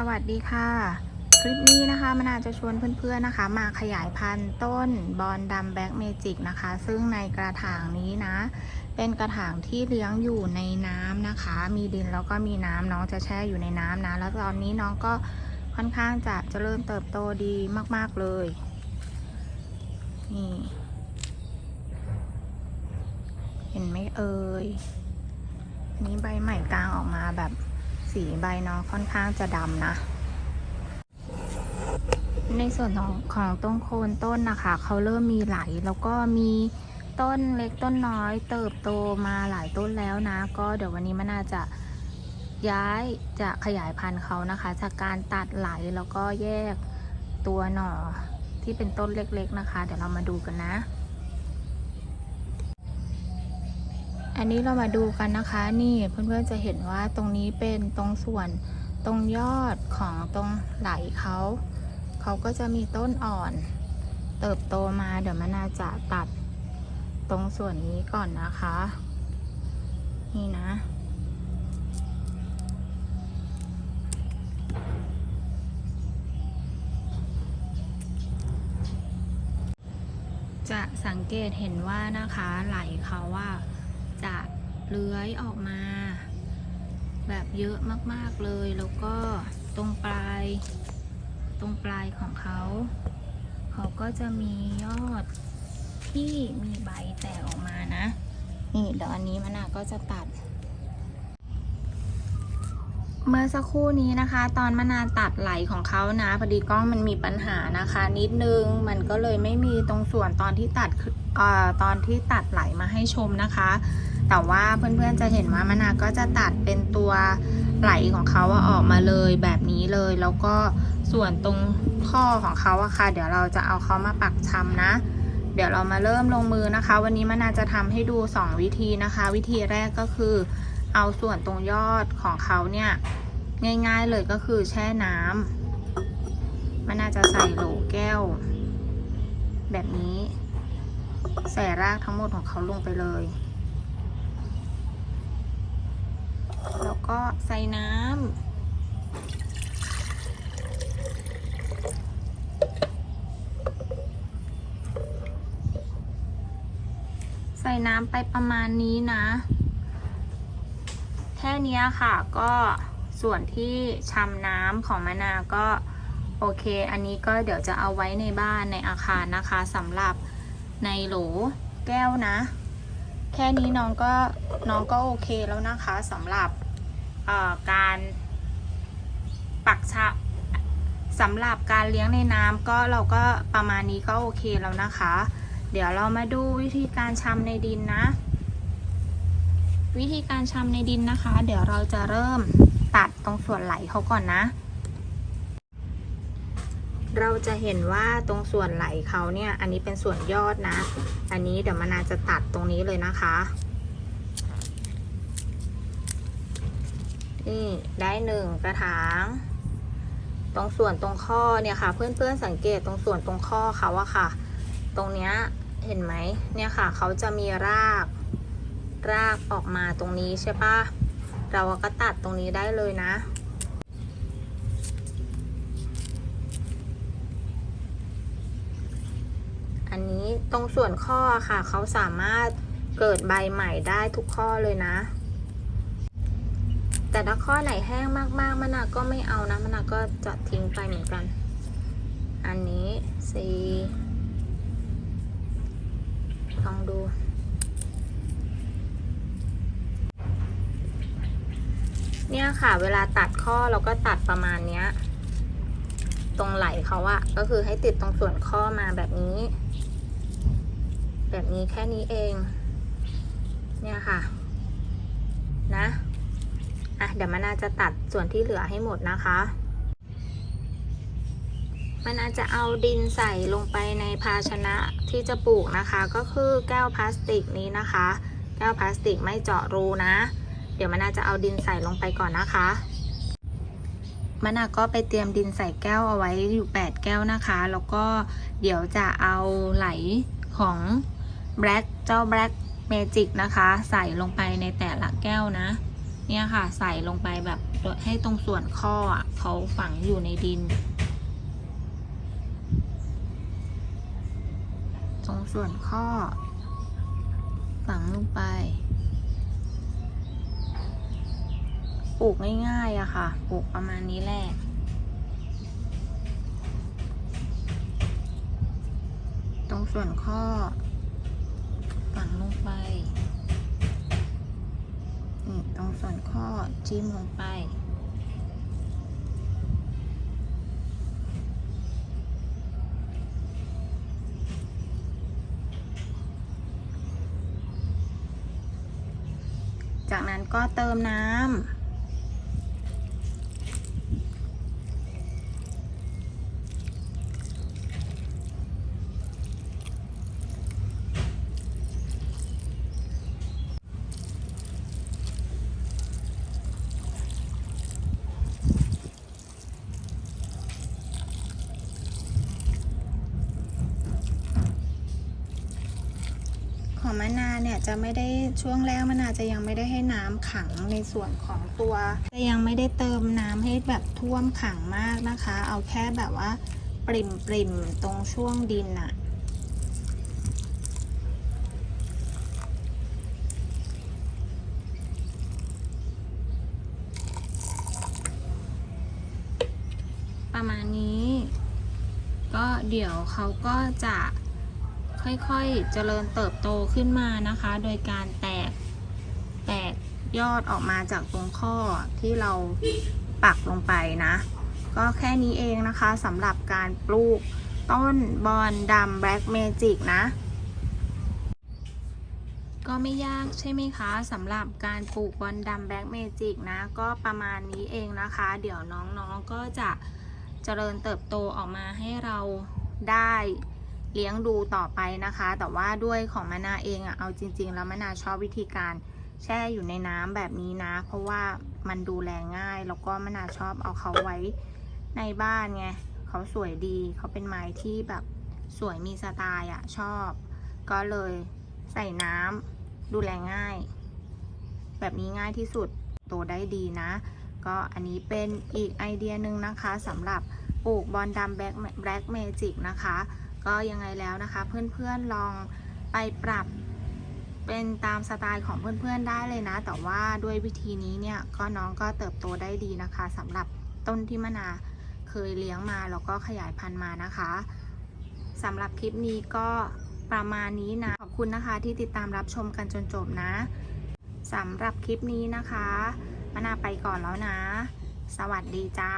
สวัสดีค่ะ คลิปนี้นะคะมันอาจจะชวนเพื่อนๆนะคะ มาขยายพันธุ์ต้นบอลดำแบ็กเมจิกนะคะ ซึ่งในกระถางนี้นะ เป็นกระถางที่เลี้ยงอยู่ในน้ำนะคะ มีดินแล้วก็มีน้ำน้องจะแช่อยู่ในน้ำนะ แล้วตอนนี้น้องก็ค่อนข้างจะเจริญเติบโตดีมากๆเลยนี่เห็นไหมเอ่ยนนี้ใบใหม่กลางออกมาแบบ สีใบน้องค่อนข้างจะดำนะ ในส่วนของของต้นโคนต้นนะคะ เขาเริ่มมีไหลแล้วก็มีต้นเล็กต้นน้อยเติบโตมาหลายต้นแล้วนะ ก็เดี๋ยววันนี้มันน่าจะย้ายจะขยายพันธุ์เขานะคะ จากการตัดไหลแล้วก็แยกตัวหน่อที่เป็นต้นเล็กๆนะคะ เดี๋ยวเรามาดูกันนะ อันนี้เรามาดูกันนะคะ นี่เพื่อนๆจะเห็นว่าตรงนี้เป็นตรงส่วนตรงยอดของตรงไหลเขาเขาก็จะมีต้นอ่อน เติบโตมาเดี๋ยวมันน่าจะตัดตรงส่วนนี้ก่อนนะคะ นี่นะ จะสังเกตเห็นว่านะคะไหลเขาว่า เลื้อยออกมา แบบเยอะมากๆเลย แล้วก็ตรงปลาย ตรงปลายของเขา เขาก็จะมียอดที่มีใบแตกออกมานะ นี่เดี๋ยวอันนี้มันนาก็จะตัด เมื่อสักครู่นี้นะคะ ตอนมะนาวตัดไหลของเขานะพอดีกล้องมันมีปัญหานะคะ นิดนึงมันก็เลยไม่มีตรงส่วนตอนที่ตัดอตอนที่ตัดไหลมาให้ชมนะคะ แต่ว่าเพื่อนๆจะเห็นว่ามะนาวก็จะตัดเป็นตัวไหลของเขาออกมาเลยแบบนี้เลย แล้วก็ส่วนตรงข้อของเขาอะค่ะ เดี๋ยวเราจะเอาเขามาปักชำนะ เดี๋ยวเรามาเริ่มลงมือนะคะ วันนี้มะนาวจะทำให้ดู 2 วิธีนะคะ วิธีแรกก็คือ เอาส่วนตรงยอดของเขาเนี่ยง่าย ๆเลยก็คือแช่น้ำมันน่าจะใส่โหลแก้ว แบบนี้ ใส่รากทั้งหมดของเขาลงไปเลย แล้วก็ใส่น้ำ ใส่น้ำไปประมาณนี้นะ แค่นี้ค่ะก็ส่วนที่ชำน้ำของมะนาวก็โอเค อันนี้ก็เดี๋ยวจะเอาไว้ในบ้านในอาคารนะคะสำหรับในโหลแก้วนะ แค่นี้น้องก็น้องก็โอเคแล้วนะคะสำหรับ การปักชะสำหรับการเลี้ยงในน้ำก็เราก็ประมาณนี้ก็โอเคแล้วนะคะ เดี๋ยวเรามาดูวิธีการชำในดินนะ วิธีการชำในดินนะคะ เดี๋ยวเราจะเริ่มตัดตรงส่วนไหลเขาก่อนนะ เราจะเห็นว่าตรงส่วนไหลเขาเนี่ย อันนี้เป็นส่วนยอดนะ อันนี้เดี๋ยวมานาจะตัดตรงนี้เลยนะคะ นี่ได้หนึ่งกระถาง ตรงส่วนตรงข้อเนี่ยค่ะ เพื่อนๆสังเกตตรงส่วนตรงข้อเขาอะค่ะ ตรงเนี้ยเห็นไหมเนี่ยค่ะ เขาจะมีราก รากออกมาตรงนี้ใช่ปะเราก็ตัดตรงนี้ได้เลยนะ อันนี้ตรงส่วนข้อค่ะ เขาสามารถเกิดใบใหม่ได้ทุกข้อเลยนะ แต่ถ้าข้อไหนแห้งมากๆมะนาวก็ไม่เอานะมะนาวก็จะทิ้งไปเหมือนกัน อันนี้สีลองดูเนี่ยค่ะ เวลาตัดข้อเราก็ตัดประมาณเนี้ย ตรงไหลเขาอะก็คือให้ติดตรงส่วนข้อมาแบบนี้ แบบนี้แค่นี้เอง เนี่ยค่ะ นะ อะเดี๋ยวมันาจะตัดส่วนที่เหลือให้หมดนะคะมันาจจะเอาดินใส่ลงไปในภาชนะที่จะปลูกนะคะ ก็คือแก้วพลาสติกนี้นะคะ แก้วพลาสติกไม่เจาะรูนะ เดี๋ยวมะนาวจะเอาดินใส่ลงไปก่อนนะคะมะนาวก็ไปเตรียมดินใส่แก้วเอาไว้อยู่ 8 แก้วนะคะ แล้วก็เดี๋ยวจะเอาไหลของ Black เจ้า Black Magic นะคะ ใส่ลงไปในแต่ละแก้วนะ เนี่ยค่ะใส่ลงไปแบบให้ตรงส่วนข้ออะเขาฝังอยู่ในดิน ตรงส่วนข้อ ฝังลงไปปลูกง่ายๆอะค่ะปลูกประมาณนี้แหละตรงส่วนข้อฝังลงไป นี่ตรงส่วนข้อจิ้มลงไป จากนั้นก็เติมน้ำ ของมะนาวเนี่ยจะไม่ได้ช่วงแรกมะนาวจะยังไม่ได้ให้น้ำขังในส่วนของตัวจะยังไม่ได้เติมน้ำให้แบบท่วมขังมากนะคะ เอาแค่แบบว่าปริมปริมตรงช่วงดินอะประมาณนี้ ก็เดี๋ยวเขาก็จะ ค่อยๆเจริญเติบโตขึ้นมานะคะ โดยการแตกแตกยอดออกมาจากตรงข้อที่เราปักลงไปนะ ก็แค่นี้เองนะคะสำหรับการปลูกต้นบอนดำแบล็กเมจิกนะ ก็ไม่ยากใช่ไหมคะสำหรับการปลูกบอลดำแบล็กเมจิกนะ ก็ประมาณนี้เองนะคะ เดี๋ยวน้องๆก็จะเจริญเติบโตออกมาให้เราได้ เลี้ยงดูต่อไปนะคะ แต่ว่าด้วยของมะนาเองอะเอาจริง ๆ แล้วมะนาชอบวิธีการแช่อยู่ในน้ำแบบนี้นะ เพราะว่ามันดูแลง่าย แล้วก็มะนาชอบเอาเขาไว้ในบ้านไงเขาสวยดีเขาเป็นไม้ที่แบบสวยมีสไตล์อะชอบ ก็เลยใส่น้ำดูแลง่าย แบบนี้ง่ายที่สุดโตได้ดีนะ ก็อันนี้เป็นอีกไอเดียหนึ่งนะคะสำหรับปลูกบอลดำแบล็กแบล็กเมจิกนะคะ ก็ยังไงแล้วนะคะ เพื่อนๆลองไปปรับเป็นตามสไตล์ของเพื่อนๆได้เลยนะ แต่ว่าด้วยวิธีนี้เนี่ยก็น้องก็เติบโตได้ดีนะคะสำหรับต้นที่มะนาเคยเลี้ยงมาแล้วก็ขยายพันธุ์มานะคะสำหรับคลิปนี้ก็ประมาณนี้นะ ขอบคุณนะคะที่ติดตามรับชมกันจนจบนะสำหรับคลิปนี้นะคะมะนาไปก่อนแล้วนะ สวัสดีจ้า